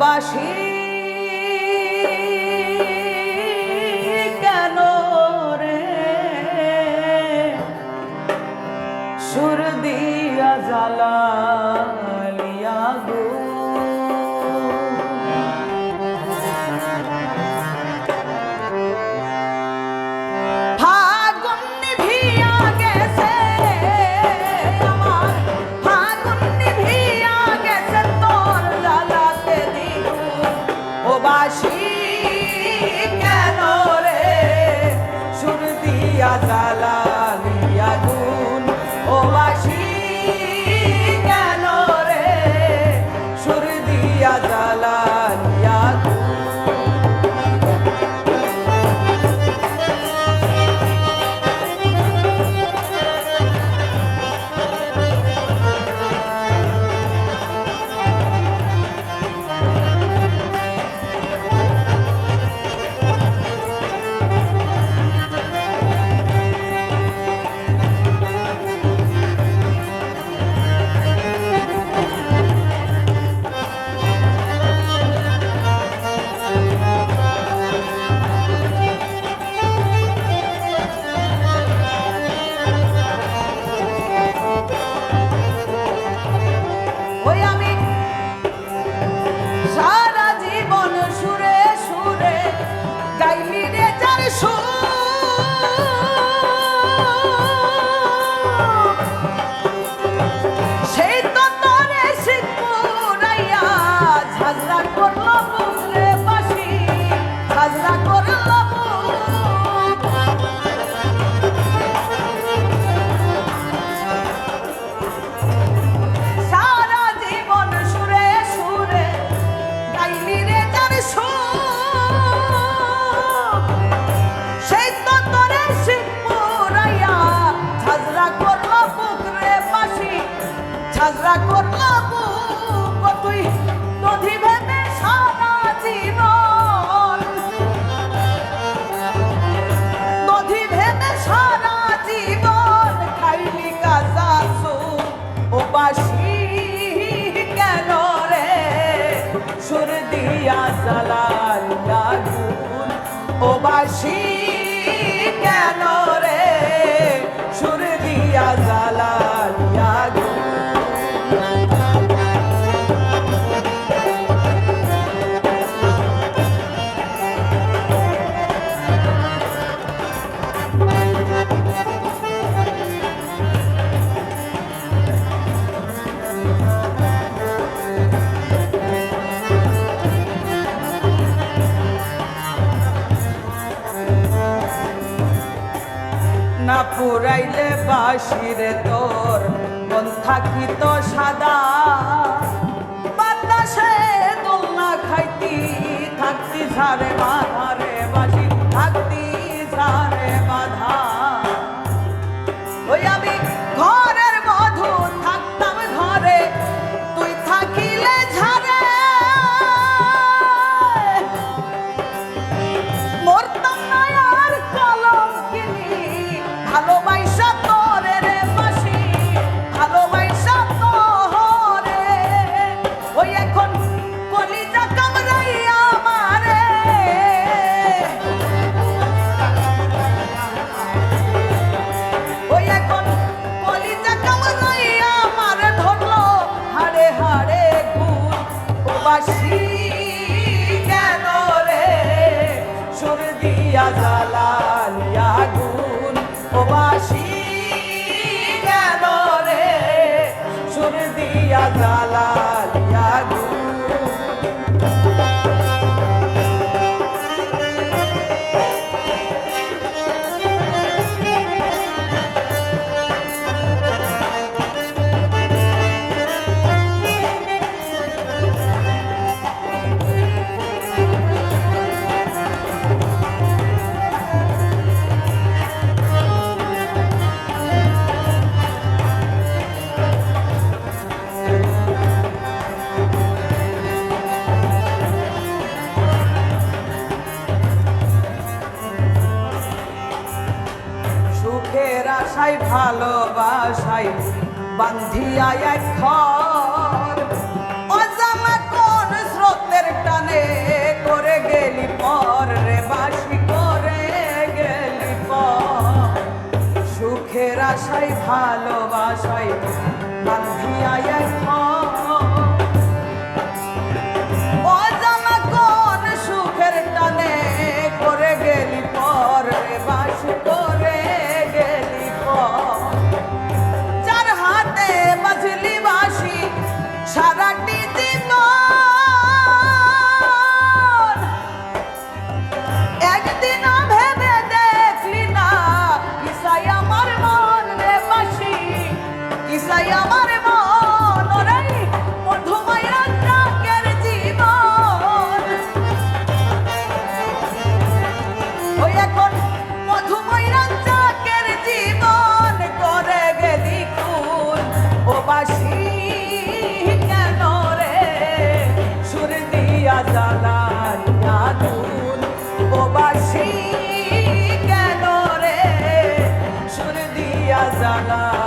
ভালোবাসি। কেন রে? সুর দিয়া জ্বালা Jesus. দিয়া সালাল লাগুন ও বাসী পুরাইলে বাসিরে তোর, মন থাকিত সাদা। বাতাসে দোলনা খাইতি, থাকতি ঝারে বাধারে বাসি থাকতি ঝারে বাধা la আশায় ভালোবাসায় বান্ধিয়া এক ঘর। কোন স্রোতের টানে করে গেলি পর রে, বাসি করে গেলি পর। সুখের আশায়, ভালোবাসায় বান্ধিয়া এক ঘর। এখন মধুময় রাজ্যের জীবন করে গেলি কুল ওবাসী কেন রে? সুর দিয়া জ্বালাইয়া দুল। ওবাসী কেন রে? সুর দিয়া জ্বালা